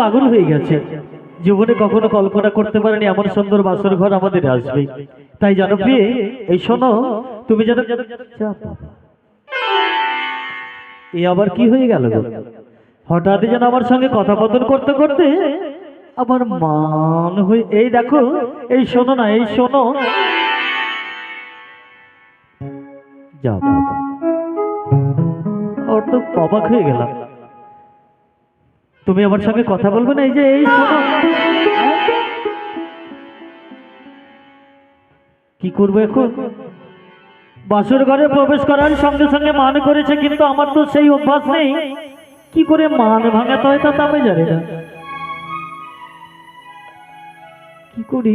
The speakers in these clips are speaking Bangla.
পাগল হয়ে গেছে। জীবনে কখনো কল্পনা করতে পারেনি এমন সুন্দর বাসর ঘর আমাদের আসবে। তাই জানো প্রিয়ে, এই শোনো, তুমি যেন এ আবার কি হয়ে গেল হঠাৎ যেন আমার সঙ্গে কথাপতন করতে করতে আমার মান হয়ে এই দেখো, এই শোনো না, এই শোনো। যা ওর তো অবাক হয়ে গেলাম। তুমি আমার সঙ্গে কথা বলবে না? এই যে, এই কি করব এখন? বাসুর ঘরে প্রবেশ করার সঙ্গে সঙ্গে মান করেছে, কিন্তু আমার তো সেই অভ্যাস নেই। কি করে মান ভাঙাতে হয় তা তো আমি জানি না। কি করি?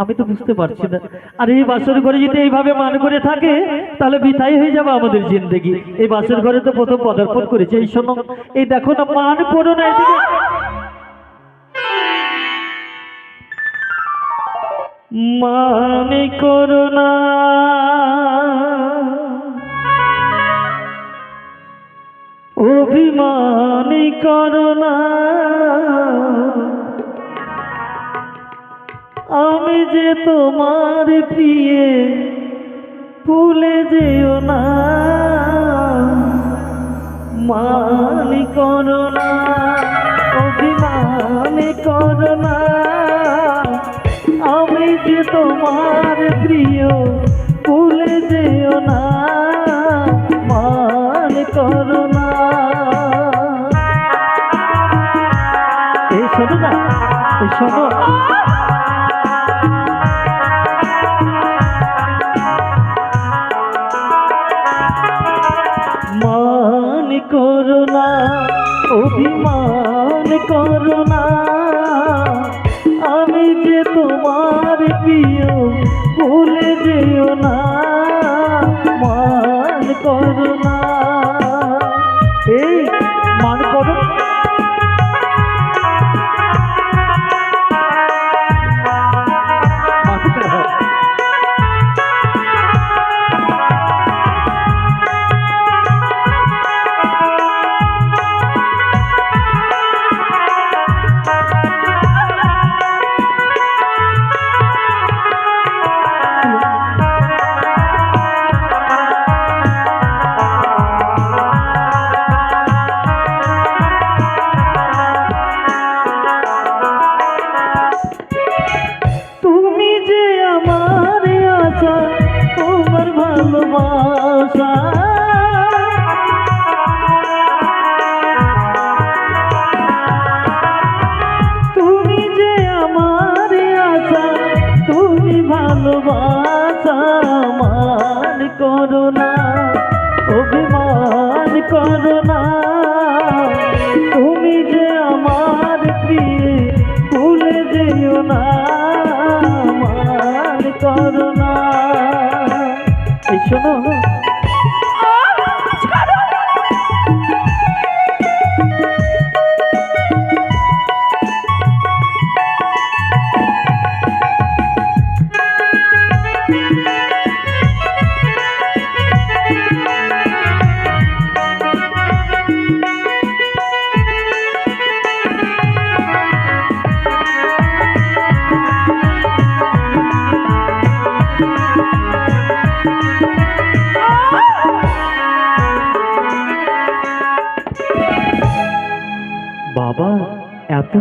আমি তো বুঝতে পারছি না। আর এই বাসর ঘরে যদি এইভাবে মান করে থাকে, তাহলে বিতাই হয়ে যাবে আমাদের জিন্দগি। এই বাসর ঘরে তো প্রথম পদার্পণ করেছে, এই শোনো। এই দেখো না, মান করো না মানে করো না। অভিমানী করো না। আমি যে তোমার প্রিয়ে, ভুলে যেও না। মানি করো না অভিমানী করো না আমি যে তোমার প্রিয়, ভুলে যেও না। মান করো অভিমান করো না। আমি যে তোমার প্রিয় ভুলে যেও না। মান করো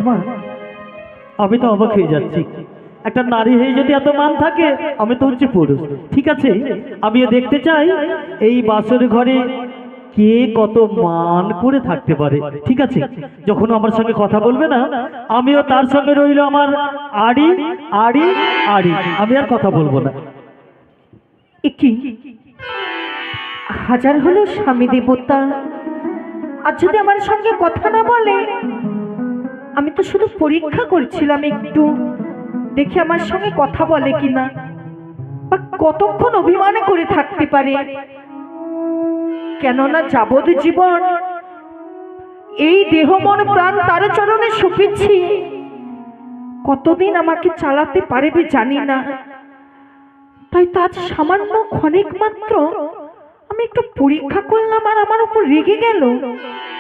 এত আমি তো অবাক হয়ে যাচ্ছি। একটা নারী হয়ে যদি এত মান থাকে, আমি তো হচ্ছে পুরুষ। ঠিক আছে, আমিও দেখতে চাই, এই বাসর ঘরে কে কত মান করে থাকতে পারে। ঠিক আছে, যখন আমার সঙ্গে কথা বলবে না, আমিও তার সঙ্গে রইল আমার আড়ি আড়ি আড়ি। আমি আর কথা বলব না। কি? হাজার হলো স্বামী দেবতা। আর যদি আমার সঙ্গে কথা না বলে আমি তো শুধু পরীক্ষা করছিলাম একটু। দেখি আমার সঙ্গে কথা বলে কিনা। বা কতক্ষণ অভিমানে করে থাকতে পারে। কেননা যাবত জীবন এই দেহ মন প্রাণ তার চরণে সুপিচ্ছি কতদিন আমাকে চালাতে পারবে জানি না। তাই তো আজ সামান্য ক্ষণিক মাত্র আমি একটু পরীক্ষা করলাম আর আমার উপর রেগে গেল।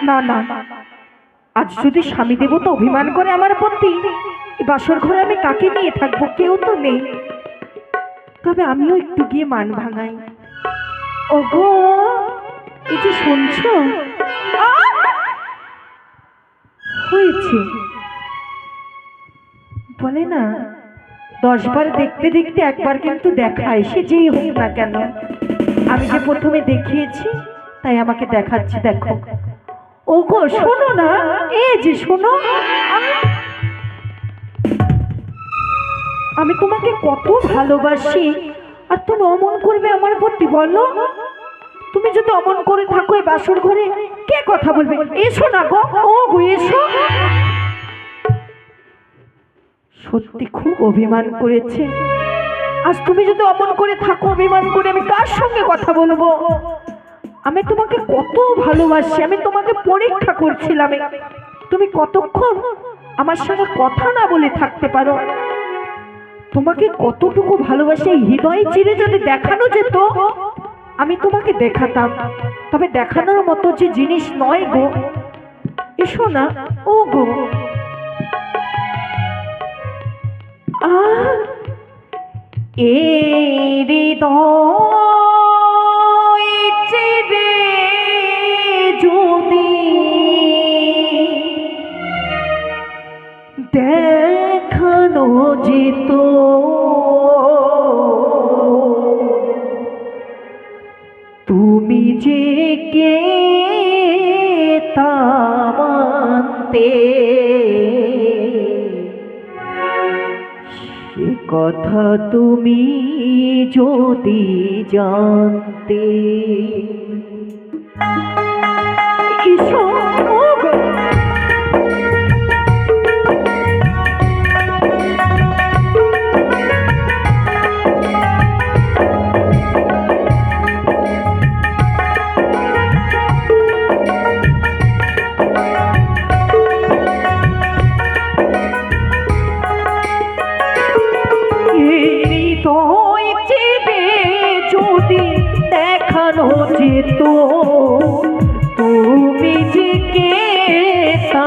না না না। আজ যদি স্বামী দেবতা অভিমান করে আমার প্রতি বাসর ঘরে আমি কাকে নিয়ে থাকব? কেউ তো নেই। তবে আমিও একটু গিয়ে মান ভাঙাই। ওগো এই যে শুনছো? হয়েছে। বলে না দশবার দেখতে দেখতে একবার কিন্তু দেখায় সে যেই হোক না কেন। আমি যে প্রথমে দেখিয়েছি, তাই আমাকে দেখাচ্ছে, দেখো। ও গো শোনো না। এ যে শোনো। আমি তোমাকে কত ভালোবাসি, আর তুমি অমন করবে আমার প্রতি, বলো। তুমি যদি অমন করে থাকো এই বাসর ঘরে, কে কথা বলবে? এসো না গো। ও গো এসো। সত্যি খুব অভিমান করেছে। আজ তুমি যদি অমন করে থাকো, অভিমান করে আমি কার সঙ্গে কথা বলব? আমি তোমাকে কত ভালোবাসি, আমি তোমাকে পরীক্ষা করছিলাম। তুমি কতক্ষণ আমার সঙ্গে কথা না বলে থাকতে পারো? তোমাকে কতটুকু ভালোবাসি হৃদয় চিরে যদি দেখানো যেত, আমি তোমাকে দেখাতাম। তবে দেখানোর মতো যে জিনিস নয় গো। এসো না, ও গো। আহ এই হৃদয় মানতে সে কথা তুমি যদি জানতে ঈশ্বর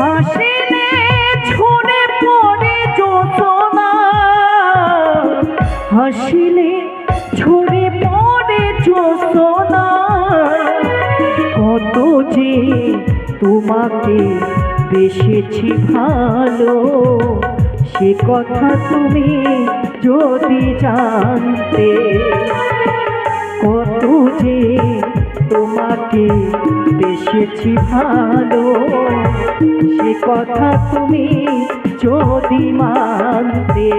হাসিলে ঝরে পড়ে যোচনা হাসিলে ঝরে পড়ে যোচনা কত যে তোমাকে বেসেছি ভালো, সে কথা তুমি যদি জানতে কত যে তোমাকে বেসেছি ভালো? সে কথা তুমি যদি মানতে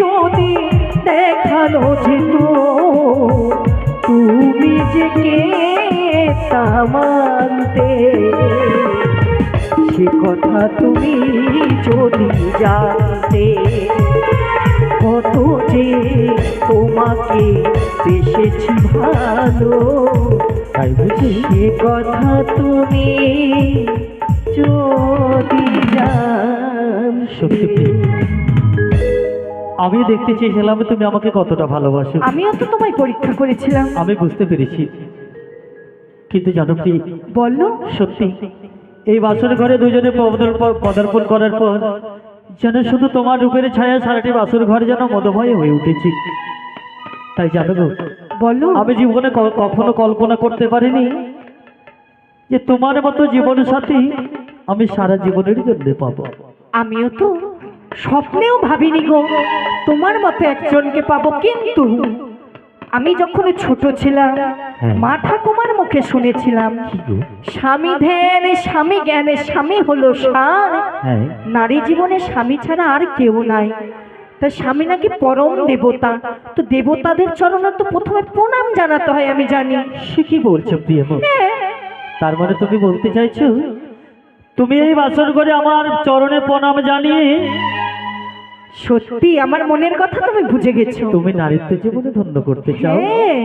যদি দেখানো যেত তুমি যে কে তা মানতে, সে কথা তুমি যদি জানতে কত যে তোমাকে বেসেছি ভালো। তাই বুঝি কথা তুমি যদি জান সত্যি আমি দেখতে চেয়েছিলাম তুমি আমাকে কতটা ভালোবাসো। আমিও তো তোমায় পরীক্ষা করেছিলাম। আমি বুঝতে পেরেছি। কিন্তু জানো কি? বলল সত্যি। এই বাসর ঘরে দুজনে পদার্প- পদার্পণ করার পর যেন শুধু তোমার রূপের ছায়া সারাটি বাসুর ঘর যেন মধুময় হয়ে উঠেছি। তাই জানো গো, বলো। আমি জীবনে কখনো কল্পনা করতে পারিনি যে তোমার মতো জীবন সাথী আমি সারা জীবনের জন্য পাবো। আমিও তো স্বপ্নেও ভাবিনি গো তোমার মতো একজনকে পাবো। কিন্তু আমি যখন ছোট ছিলাম হ্যাঁ। মা ঠাকুমার মুখে শুনেছিলাম স্বামী ধ্যানে স্বামী জ্ঞানে স্বামী হলো সার হ্যাঁ। নারী জীবনে স্বামী ছাড়া আর কেউ নাই। তা স্বামী নাকি পরম দেবতা। তো দেবতাদের চরণে তো প্রথমে প্রণাম জানাতে হয় আমি জানি। সে কি বলছো প্রিয় তার মানে তুমি বলতে চাইছো তুমি এই বাসর করে আমার চরণে প্রণাম জানিয়ে সত্যি আমার মনের কথা তুমি বুঝে গেছো। তুমি নারীত্ব জীবনে ধন্য করতে চাও। হ্যাঁ।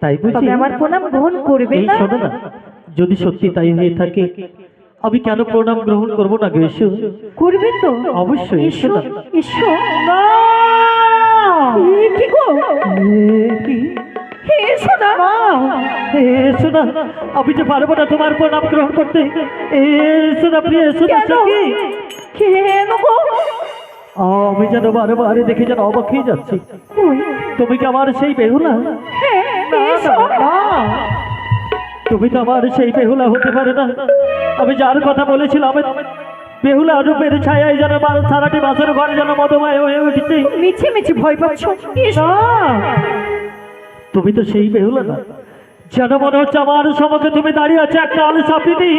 তাই বুঝি? আমার প্রণাম গ্রহণ করবে না। শোনো না যদি সত্যি তাই হয়ে থাকে আমি কেন প্রণাম গ্রহণ করব না গো এসো? করবে তো। অবশ্যই, এসো এসো না। কি গো? কি? হে, এসো না। এসো না। আমি যে পারব না তোমার প্রণাম গ্রহণ করতে। এ, এসো না প্রিয় এসো না কেন? কেন গো? আমি যেন বারে বারে দেখে যেন অবাক হয়ে যাচ্ছি। তুমি কি আমার সেই বেহুলা? হ্যাঁ, তুমি তো আমার সেই বেহুলা হতে পারে না। আমি যার কথা বলেছিলাম বেহুলা রূপের ছায়ায় যেন সারাটি বাসের ঘরে যেন মদময় হয়ে উঠেছে। মিছে মিছে ভয় পাচ্ছ? তুমি তো সেই বেহুলা না। যেন মনে হচ্ছে আমার সম্মুখে তুমি দাঁড়িয়ে আছো একটা আলু সাপিনি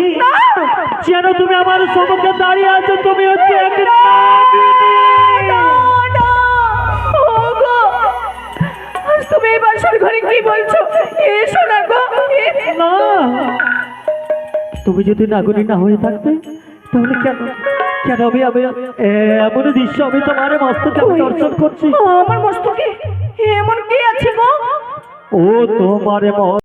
যেন তুমি আমার সম্মুখে দাঁড়িয়ে আছো তুমি হচ্ছে তুমি এই বাসর ঘরে কি বলছো? এসো না গো। মা তুমি যদি নাগরিক না হয়ে থাকতে তাহলে কেন কেন আমি আমি এমন দৃশ্য আমি তোমার মস্তকে দর্শন করছি? আমার মস্তকে এমন কি আছে গো? ও তোমার